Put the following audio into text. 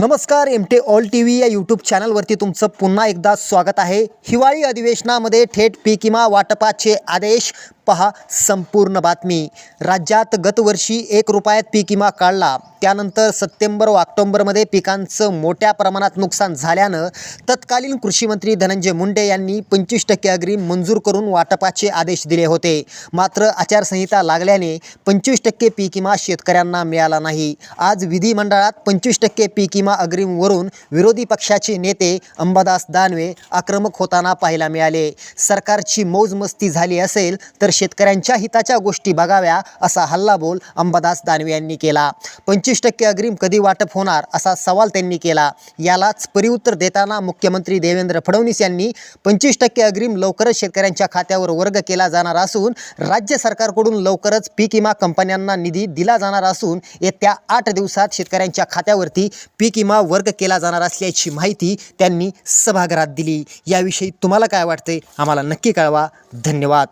नमस्कार M T all T V या YouTube चॅनलवरती तुमचं पुन्हा एकदा स्वागत आहे. हिवाळी अधिवेशनामध्ये थेट पीक किमा वाटपाचे आदेश. पहा संपूर्ण बातमी. राज्यात गतवर्षी एक रुपयात पीक विमा काढला. त्यानंतर सप्टेंबर व ऑक्टोबरमध्ये पिकांचं मोठ्या प्रमाणात नुकसान झाल्यानं तत्कालीन कृषीमंत्री धनंजय मुंडे यांनी पंचवीस टक्के अग्रिम मंजूर करून वाटपाचे आदेश दिले होते. मात्र आचारसंहिता लागल्याने पंचवीस टक्के पीक विमा शेतकऱ्यांना मिळाला नाही. आज विधिमंडळात पंचवीस टक्के पीक विमा अग्रिमवरून विरोधी पक्षाचे नेते अंबादास दानवे आक्रमक होताना पाहायला मिळाले. सरकारची मौजमस्ती झाली असेल तर शेतकऱ्यांच्या हिताच्या गोष्टी बघाव्या असा हल्लाबोल अंबादास दानवे यांनी केला. पंचवीस टक्के अग्रिम कधी वाटप होणार असा सवाल त्यांनी केला. यालाच परिउत्तर देताना मुख्यमंत्री देवेंद्र फडणवीस यांनी पंचवीस टक्के अग्रिम लवकरच शेतकऱ्यांच्या खात्यावर वर्ग केला जाणार असून राज्य सरकारकडून लवकरच पीक विमा कंपन्यांना निधी दिला जाणार असून येत्या आठ दिवसात शेतकऱ्यांच्या खात्यावरती पीक विमा वर्ग केला जाणार असल्याची माहिती त्यांनी सभागृहात दिली. याविषयी तुम्हाला काय वाटते आम्हाला नक्की कळवा. धन्यवाद.